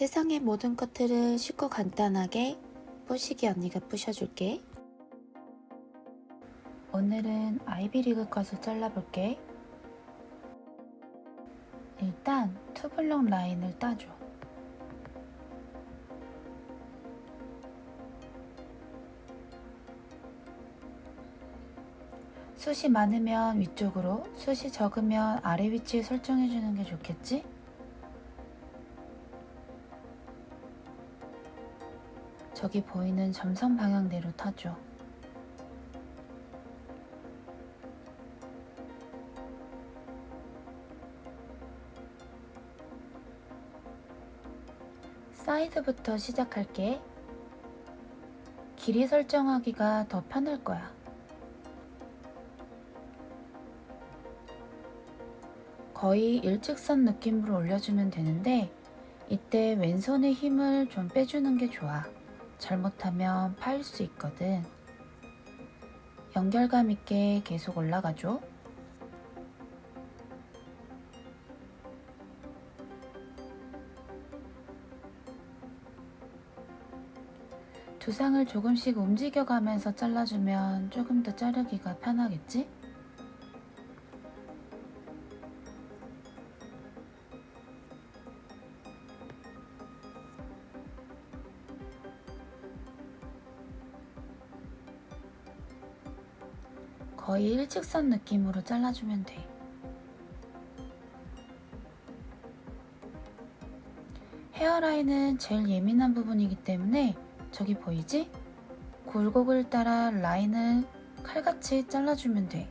세상의 모든 커트를 쉽고 간단하게 뿌시기 언니가 뿌셔줄게. 오늘은 아이비리그 컷을 잘라볼게. 일단 투블럭 라인을 따줘. 숱이 많으면 위쪽으로, 숱이 적으면 아래 위치에 설정해주는 게 좋겠지? 저기 보이는 점선 방향대로 타줘. 사이드부터 시작할게. 길이 설정하기가 더 편할 거야. 거의 일직선 느낌으로 올려주면 되는데 이때 왼손의 힘을 좀 빼주는 게 좋아. 잘못하면 파일 수 있거든. 연결감 있게 계속 올라가줘. 두상을 조금씩 움직여가면서 잘라주면 조금 더 자르기가 편하겠지? 거의 일직선 느낌으로 잘라주면 돼. 헤어라인은 제일 예민한 부분이기 때문에 저기 보이지? 굴곡을 따라 라인을 칼같이 잘라주면 돼.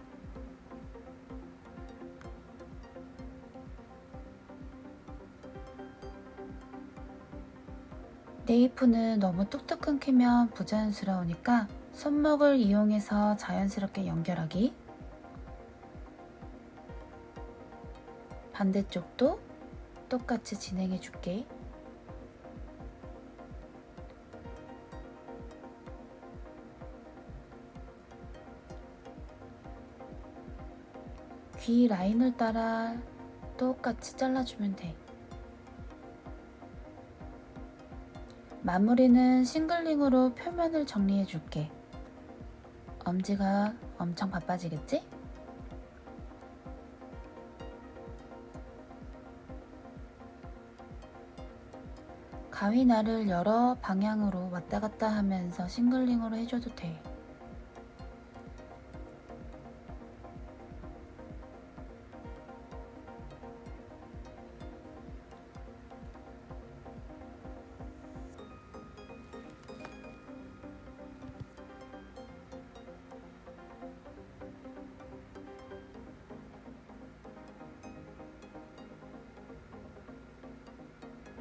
네이프는 너무 뚝뚝 끊기면 부자연스러우니까 손목을 이용해서 자연스럽게 연결하기. 반대쪽도 똑같이 진행해 줄게. 귀 라인을 따라 똑같이 잘라주면 돼. 마무리는 싱글링으로 표면을 정리해 줄게. 엄지가 엄청 바빠지겠지? 가위 날을 여러 방향으로 왔다 갔다 하면서 싱글링으로 해줘도 돼.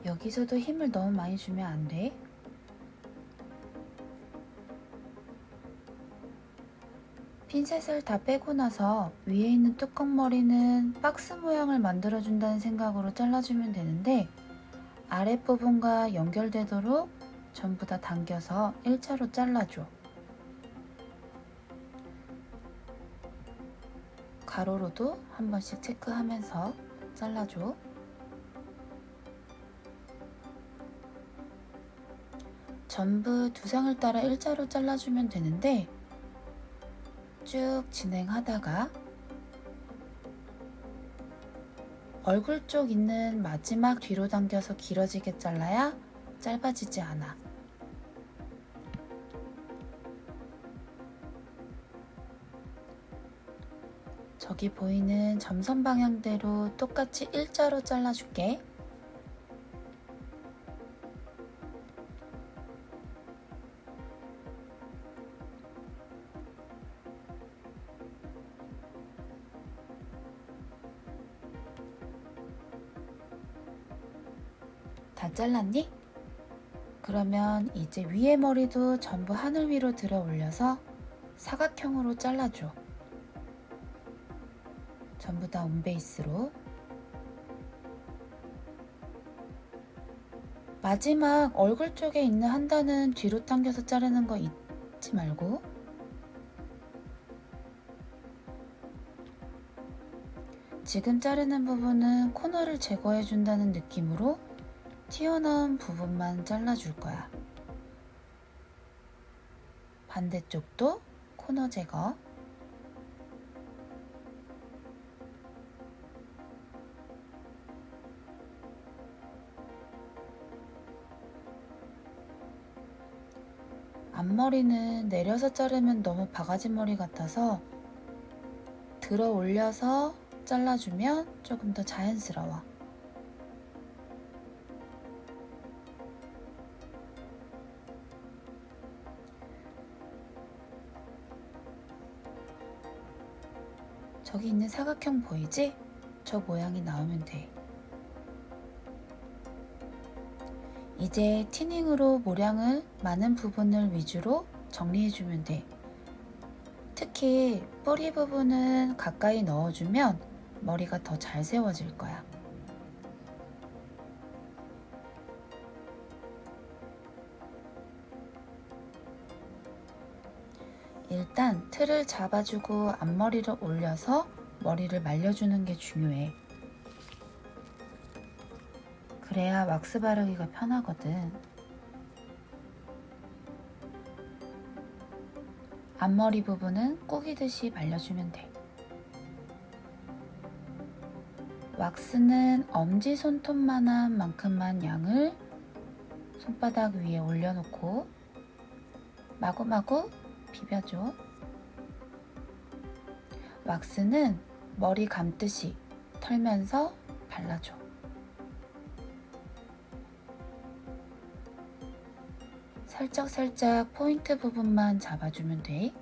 여기서도 힘을 너무 많이 주면 안 돼. 핀셋을 다 빼고 나서 위에 있는 뚜껑머리는 박스 모양을 만들어준다는 생각으로 잘라주면 되는데 아랫부분과 연결되도록 전부 다 당겨서 일자로 잘라줘. 가로로도 한 번씩 체크하면서 잘라줘. 전부 두상을 따라 일자로 잘라주면 되는데 쭉 진행하다가 얼굴 쪽 있는 마지막 뒤로 당겨서 길어지게 잘라야 짧아지지 않아. 저기 보이는 점선 방향대로 똑같이 일자로 잘라줄게. 다 잘랐니? 그러면 이제 위에 머리도 전부 하늘 위로 들어 올려서 사각형으로 잘라줘. 전부 다 온베이스로. 마지막 얼굴 쪽에 있는 한 단은 뒤로 당겨서 자르는 거 잊지 말고. 지금 자르는 부분은 코너를 제거해 준다는 느낌으로 튀어나온 부분만 잘라줄 거야. 반대쪽도 코너 제거. 앞머리는 내려서 자르면 너무 바가지 머리 같아서 들어 올려서 잘라주면 조금 더 자연스러워. 저기 있는 사각형 보이지? 저 모양이 나오면 돼. 이제 티닝으로 모량을 많은 부분을 위주로 정리해주면 돼. 특히 뿌리 부분은 가까이 넣어주면 머리가 더 잘 세워질 거야. 일단 틀을 잡아주고 앞머리를 올려서 머리를 말려주는 게 중요해. 그래야 왁스 바르기가 편하거든. 앞머리 부분은 꾸기듯이 말려주면 돼. 왁스는 엄지 손톱만한 만큼만 양을 손바닥 위에 올려놓고 마구마구 비벼줘. 왁스는 머리 감듯이 털면서 발라줘. 살짝살짝 포인트 부분만 잡아주면 돼.